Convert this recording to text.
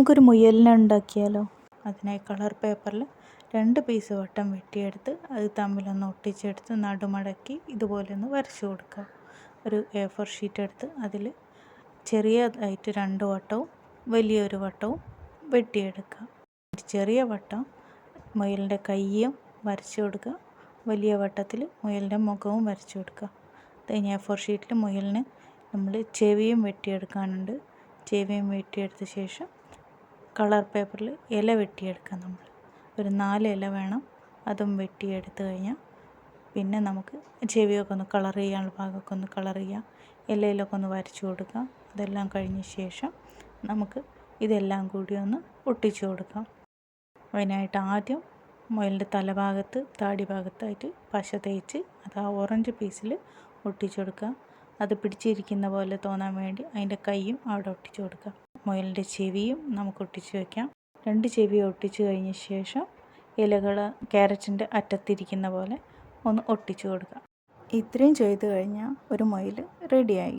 നമുക്കൊരു മുയലിനെ ഉണ്ടാക്കിയാലോ? അതിനായി കളർ പേപ്പറിൽ രണ്ട് പീസ് വട്ടം വെട്ടിയെടുത്ത് അത് തമ്മിലൊന്ന് ഒട്ടിച്ചെടുത്ത് നടുമടക്കി ഇതുപോലെ ഒന്ന് വരച്ചു കൊടുക്കുക. ഒരു എ ഫോർ ഷീറ്റ് എടുത്ത് അതിൽ ചെറിയതായിട്ട് രണ്ട് വട്ടവും വലിയൊരു വട്ടവും വെട്ടിയെടുക്കുക. ചെറിയ വട്ടം മുയലിന്റെ കയ്യും വരച്ചു കൊടുക്കുക. വലിയ വട്ടത്തിൽ മുയലിന്റെ മുഖവും വരച്ചു കൊടുക്കുക. കഴിഞ്ഞ എ ഫോർ ഷീറ്റിൽ മുയലിന് നമ്മൾ ചെവിയും വെട്ടിയെടുക്കാനുണ്ട്. ചെവിയും വെട്ടിയെടുത്ത ശേഷം കളർ പേപ്പറിൽ ഇല വെട്ടിയെടുക്കാം നമ്മൾ. ഒരു നാല് ഇല വേണം. അതും വെട്ടിയെടുത്ത് കഴിഞ്ഞാൽ പിന്നെ നമുക്ക് ചെവിയൊക്കെ ഒന്ന് കളർ ചെയ്യാനുള്ള ഭാഗമൊക്കെ ഒന്ന് കളർ ചെയ്യാം. ഇലയിലൊക്കെ ഒന്ന് വരച്ചു കൊടുക്കാം. അതെല്ലാം കഴിഞ്ഞ ശേഷം നമുക്ക് ഇതെല്ലാം കൂടി ഒന്ന് ഒട്ടിച്ചു കൊടുക്കാം. അതിനായിട്ട് ആദ്യം മുയലിന്റെ തലഭാഗത്ത് താടി ഭാഗത്തായിട്ട് പശ തേച്ച് അത് ആ ഓറഞ്ച് പീസിൽ ഒട്ടിച്ചു കൊടുക്കുക അത് പിടിച്ചിരിക്കുന്ന പോലെ തോന്നാൻ വേണ്ടി അതിന്റെ കൈയും അവിടെ ഒട്ടിച്ചു കൊടുക്കുക മുയലിന്റെ ചെവിയും നമുക്ക് ഒട്ടിച്ച് വയ്ക്കാം രണ്ട് ചെവി ഒട്ടിച്ച് കഴിഞ്ഞ ശേഷം ഇലകൾ ക്യാരറ്റിന്റെ അറ്റത്തിരിക്കുന്ന പോലെ ഒന്ന് ഒട്ടിച്ച് കൊടുക്കുക ഇത്രയും ചെയ്തു കഴിഞ്ഞാൽ ഒരു മുയൽ റെഡിയായി